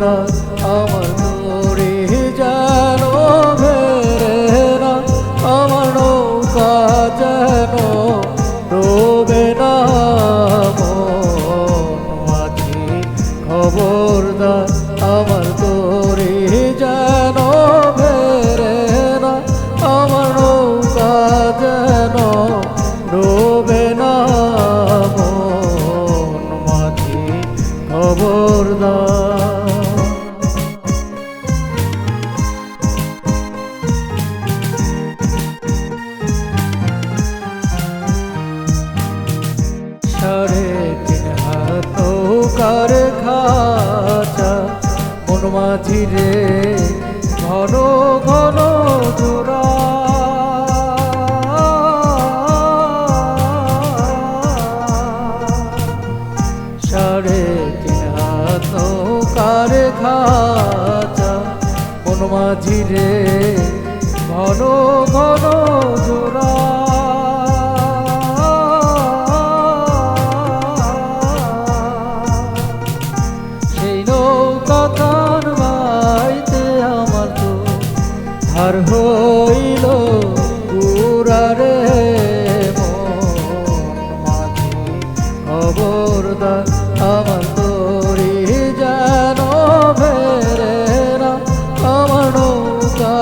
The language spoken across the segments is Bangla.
দাস আমার মরে যেন ভেরে না আমার নৌকা যেন রবে না মাঝি খবরদার ঘন ঘন জোড়া। সাড়ে তিন হাত নৌকার খাচা মন মাঝিরে ঘন ঘন ধার হইল পুরারে মাঝি। খবরদার আমার তোরি যেন ফেরে না আমার নৌকা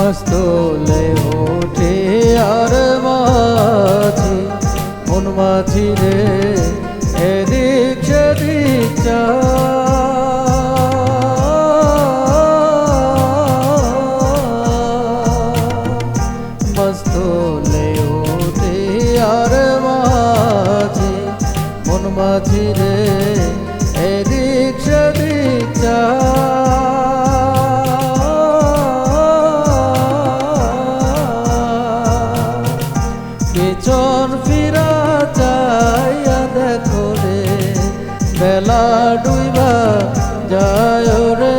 মস্ত লে ওঠে আর মাঝি। মন মাঝি রে এদিক সেদিক চা মস্ত ওঠে আর মাঝি। মন মাঝি রে এদিক সেদিক চা পেছন ফিরা চাইয়া দেখো রে, বেলা ডুইবা যায় রে,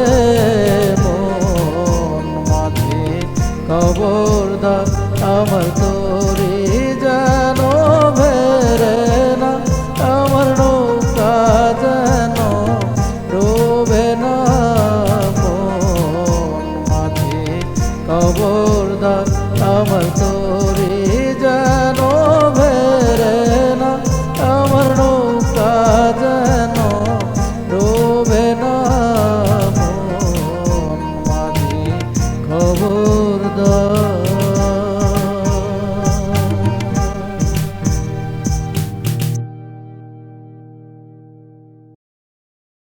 মন মাঝে খবরদার আমার তোরে যেন ভেরে না, আমার নৌকা যেন ডোবে না, মন মাঝে খবরদার আমার তোরে দর